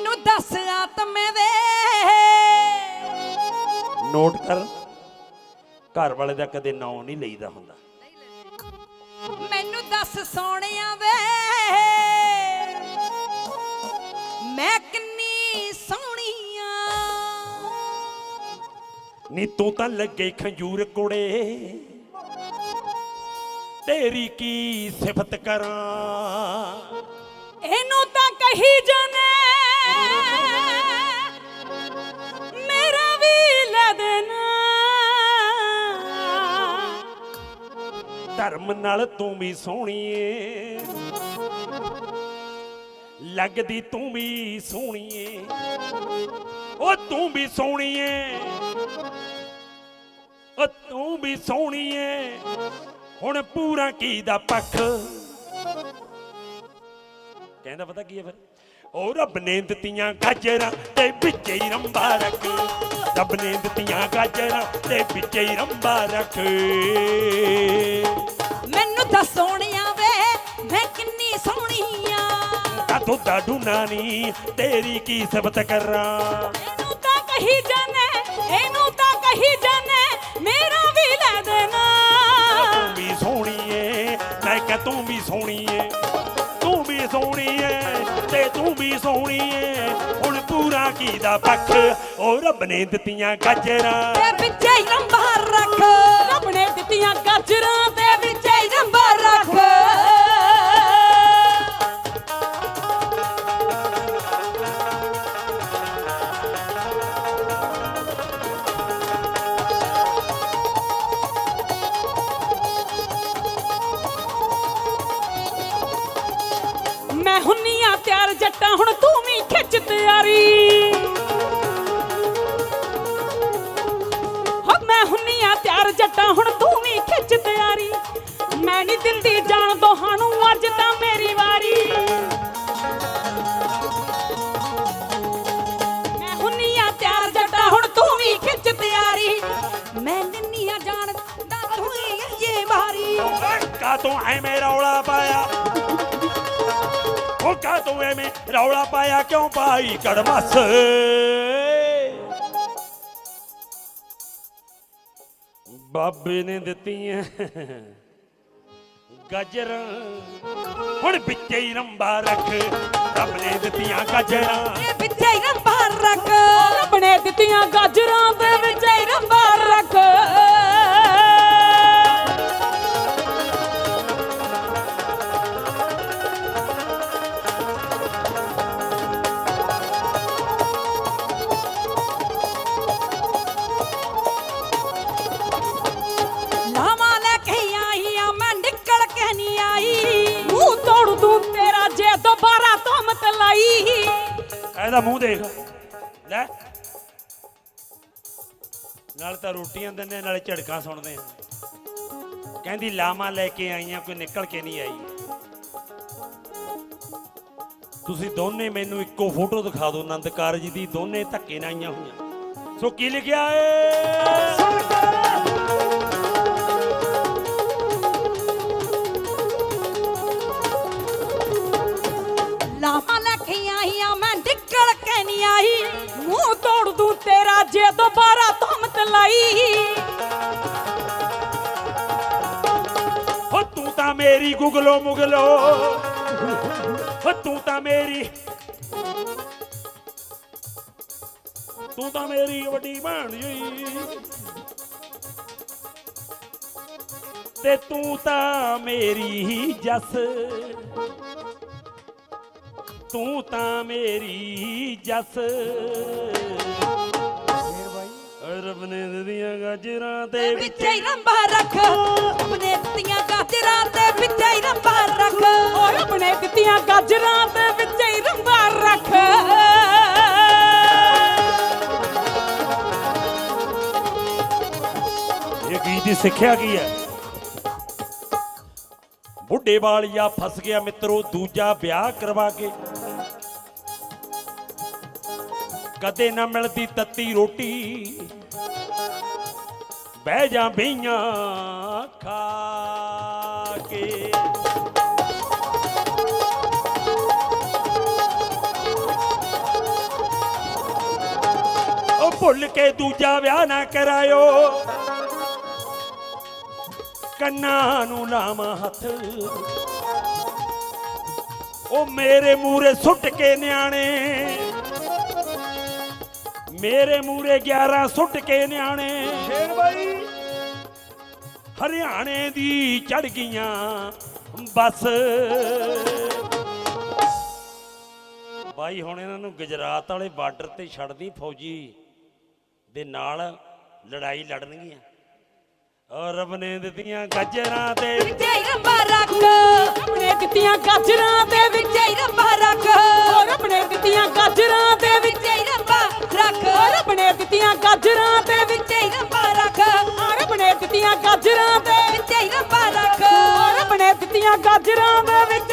ਮੈਨੂੰ ਦੱਸ ਆਤਮੇ ਦੇ। ਨੋਟ ਕਰ ਘਰ ਵਾਲੇ ਦਾ ਕਦੇ ਨਾਂ ਨਹੀਂ ਲਈਦਾ ਹੁੰਦਾ। ਮੈਨੂੰ ਦੱਸ ਸੋਹਣਿਆ ਵੇ ਮੈਂ ਕਿੰਨੀ ਸੋਹਣੀ ਆ ਨੀ ਤੂੰ ਤਾਂ ਲੱਗੇ ਖੰਜੂਰ ਕੋੜੇ। ਤੇਰੀ ਕੀ ਸਿਫਤ ਕਰਾਂ? ਇਹਨੂੰ ਤਾਂ ਕਹੀ ਜਾਣੇ ਧਰਮ ਨਾਲ ਤੂੰ ਵੀ ਸੋਹਣੀ ਏ। ਲੱਗਦੀ ਤੂੰ ਵੀ ਸੋਹਣੀ ਏ। ਉਹ ਤੂੰ ਵੀ ਸੋਹਣੀ ਏ। ਉਹ ਤੂੰ ਵੀ ਸੋਹਣੀ ਏ। ਹੁਣ ਪੂਰਾ ਕੀ ਦਾ ਪੱਖ। ਕਹਿੰਦਾ ਪਤਾ ਕੀ ਹੈ ਫਿਰ? ਉਹ ਰੱਬ ਨੇ ਦਿੱਤੀਆਂ ਗਾਜਰਾਂ ਤੇ ਵਿੱਚ ਹੀ ਰੰਬਾ ਰੱਖ। ਰੱਬ ਨੇ ਦਿੱਤੀਆਂ ਗਾਜਰਾਂ ਤੇ ਵਿੱਚ ਹੀ ਰੰਬਾ ਰੱਖ। ਮੈਨੂੰ ਤਾਂ ਸੋਹਣਿਆ ਵੇ ਮੈਂ ਕਿੰਨੀ ਸੋਹਣੀ ਆ ਦਾਦੂ ਦਾਦੂ ਨਾਨੀ ਤੇਰੀ ਕੀ ਸਿਫਤ ਕਰਾਂ? ਤੂੰ ਹੁਣ ਪੂਰਾ ਕੀ ਦਾ ਪੱਖ, ਉਹ ਰੱਬ ਨੇ ਦਿੱਤੀਆਂ ਗਾਜਰਾਂ। ਤੇ ਵਿੱਚ ਹੀ ਰੰਬਾ ਰੱਖ। ਰੱਬ ਨੇ ਦਿੱਤੀਆਂ ਗਾਜਰਾਂ ਜੱਟਾਂ ਹੁਣ ਤੂੰ ਵੀ ਖਿੱਚ ਤਿਆਰੀ। ਹੋ ਮੈਂ ਹੁੰਨੀ ਆ ਤਿਆਰ, ਜੱਟਾਂ ਹੁਣ ਤੂੰ ਵੀ ਖਿੱਚ ਤਿਆਰੀ। ਮੈਂ ਨਹੀਂ ਦਿੰਦੀ ਜਾਣ ਦੋਹਾਨੂੰ ਅੱਜ ਤਾਂ ਮੇਰੀ ਵਾਰੀ। ਮੈਂ ਹੁੰਨੀ ਆ ਤਿਆਰ, ਜੱਟਾਂ ਹੁਣ ਤੂੰ ਵੀ ਖਿੱਚ ਤਿਆਰੀ। ਮੈਂ ਦਿੰਨੀ ਆ ਜਾਣ ਦਾ ਤੂੰ ਇਹ ਵਾਰੀ। ਕਾ ਤੂੰ ਐਵੇਂ ਰੌਲਾ ਪਾਇਆ? ਉਹ ਕਾ ਤੂੰ ਐਵੇਂ ਰੌਲਾ ਪਾਇਆ ਕਿਉਂ ਪਾਈ ਕੜਮਸ? ਬਾਬੇ ਨੇ ਦਿੱਤੀਆਂ ਗਾਜਰਾਂ। ਹੁਣ ਵਿੱਚੇ ਹੀ ਰੰਬਾ ਰੱਖ ਰੱਬ ਨੇ ਦਿੱਤੀਆਂ ਗਾਜਰਾਂ। ਇਹ ਵਿੱਚ ਹੀ ਰੰਬਾ ਰੱਖ। ਰੱਬ ਨੇ ਦਿੱਤੀਆਂ ਗਾਜਰਾਂ ਦੇ ਵਿੱਚ ਹੀ ਰੰਬਾ ਜੇ ਦੁਬਾਰਾ ਤੁਮਤ ਲਾਈ। ਇਹਦਾ ਮੂੰਹ ਦੇਖ। ਲੈ। ਨਾਲ ਤਾਂ ਰੋਟੀਆਂ ਦਿੰਦੇ ਨਾਲੇ ਝੜਕਾਂ ਸੁਣਦੇ ਆ। ਕਹਿੰਦੀ ਲਾਵਾਂ ਲੈ ਕੇ ਆਈਆਂ ਕੋਈ ਨਿਕਲ ਕੇ ਨਹੀਂ ਆਈ। ਤੁਸੀਂ ਦੋਨੇ ਮੈਨੂੰ ਇੱਕੋ ਫੋਟੋ ਦਿਖਾ ਦਿਓ ਆਨੰਦ ਕਾਰਜ ਦੀ ਦੋਨੇ ਧੱਕੇ ਨਾਲ ਆਈਆਂ ਹੋਈਆਂ। ਸੋ ਕੀ ਲਿਖਿਆ ਏ? ਲਾਵਾਂ ਤੁਮਤ ਹੋ ਤੂੰ ਤਾਂ ਮੇਰੀ ਗੁਗਲੋ ਮੁਗਲੋ। ਹੋ ਤੂੰ ਤਾਂ ਮੇਰੀ ਤੂੰ ਤਾਂ ਮੇਰੀ ਵੱਡੀ ਭੈਣ ਜੀ। ਤੇ ਤੂੰ ਤਾਂ ਮੇਰੀ ਜੱਸ। ਤੂੰ ਤਾਂ ਮੇਰੀ ਜਸ। ਰੱਬ ਨੇ ਦਿੱਤੀਆਂ ਗਾਜਰਾਂ ਤੇ ਵਿੱਚ ਹੀ ਰੰਬਾ ਰੱਖ। ਆਪਣੇ ਦਿੱਤੀਆਂ ਗਾਜਰਾਂ ਤੇ ਵਿੱਚ ਹੀ ਰੰਬਾ ਰੱਖ। ਓਏ ਆਪਣੇ ਦਿੱਤੀਆਂ ਗਾਜਰਾਂ ਤੇ ਵਿੱਚ ਹੀ ਰੰਬਾ ਰੱਖ। ਇਹ ਗੀਤ ਦੀ ਸਿੱਖਿਆ ਕੀ ਹੈ? ਬੁੱਢੇ ਵਾਲੀਆ ਫਸ ਗਿਆ ਮਿੱਤਰੋ ਦੂਜਾ ਵਿਆਹ ਕਰਵਾ ਕੇ। ਕਦੇ ਨਾ ਮਿਲਦੀ ਤੱਤੀ ਰੋਟੀ। ਬਹਿ ਜਾ ਬਈਆਂ ਖਾ ਕੇ। ਭੁੱਲ ਕੇ ਦੂਜਾ ਵਿਆਹ ਨਾ ਕਰਾਇਓ। ਕੰਨਾਂ ਨੂੰ ਲਾਵਾਂ ਹੱਥ। ਉਹ ਮੇਰੇ ਮੂਰੇ ਸੁੱਟ ਕੇ ਨਿਆਣੇ। ਮੇਰੇ ਮੂਰੇ 11 ਸੁੱਟ ਕੇ ਨਿਆਣੇ। ਸ਼ੇਰ ਬਾਈ। ਹਰਿਆਣੇ ਦੀ ਚੜ ਗਈਆਂ ਬਸ। ਬਾਈ ਹੁਣ ਇਹਨਾਂ ਨੂੰ ਗੁਜਰਾਤ ਵਾਲੇ ਬਾਰਡਰ ਤੇ ਛੱਡਦੀ ਫੌਜੀ ਦੇ ਨਾਲ ਲੜਾਈ ਲੜਨਗੀਆਂ। ਔਰ ਰੱਬ ਨੇ ਦਿੱਤੀਆਂ ਗੱਜਰਾਂ ਤੇ ਰੱਬਾ ਰੱਖ ਆਪਣੇ ਦਿੱਤੀਆਂ ਗਾਜਰਾਂ ਦੇ ਗਾਜਰਾਂ ਦੇ ਵਿੱਚ ਵਿੱਚੇ ਹੀ ਰੱਬਾ ਰੱਖ। ਹੋਰ ਆਪਣੇ ਦਿੱਤੀਆਂ ਗਾਜਰਾਂ ਦੇ ਵਿੱਚ ਹੀ ਰੱਬਾ ਰੱਖ। ਹੋਰ ਆਪਣੇ ਦਿੱਤੀਆਂ ਗਾਜਰਾਂ ਦੇ ਵਿੱਚ